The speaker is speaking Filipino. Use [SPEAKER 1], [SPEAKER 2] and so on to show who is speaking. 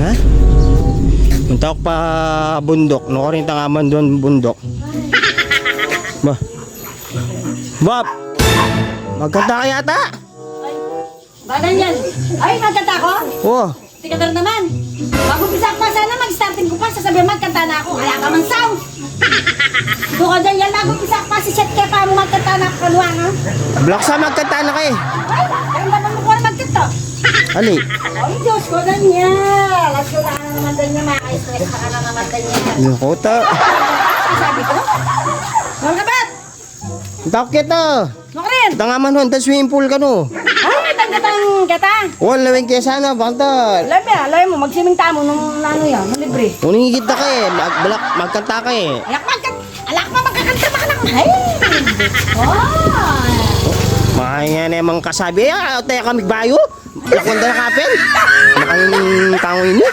[SPEAKER 1] Ha? Punta ako pa bundok. No, rin tangaman doon bundok. Ba? Bab! Magkanta ka yata?
[SPEAKER 2] Banan yan. Ay, magkanta ko?
[SPEAKER 1] Oh,
[SPEAKER 2] Tika na naman. Bago pisa pa sana mag-starting ko pa, sasabihin magkanta na ako. Wala ka man sound. Ka dyan yan, bago pisa pa si Seth kaya pa mo magkanta na ako kalwa nga.
[SPEAKER 1] Black sa magkanta na kayo.
[SPEAKER 2] Ay, ay naman mo ko na magkanta.
[SPEAKER 1] Ali.
[SPEAKER 2] Ay, Diyos ko na niya. Last ko na ka na naman din niya, maka-stress pa ka na naman din niya.
[SPEAKER 1] Yung kota.
[SPEAKER 2] Sabi ko? Mga kabat!
[SPEAKER 1] Takot kita.
[SPEAKER 2] Mga rin!
[SPEAKER 1] Tangaman hon, tas swimming pool ka no.
[SPEAKER 2] Ay, tanggatang gata.
[SPEAKER 1] Wala lawing kaya sana, bakta.
[SPEAKER 2] Alam mo, alam mo, magsiming tamo nung ano yan, nung libre.
[SPEAKER 1] Uningigit na ka eh. Mag, balak, magkanta ka eh.
[SPEAKER 2] Alak magkat, alak pa magkakanta ba ka ng Ay! Oh!
[SPEAKER 1] Makanya na yung mga kasabi. Ah, tayo kami bayo. Lakwanda na kapin. Ano kayong tango ini?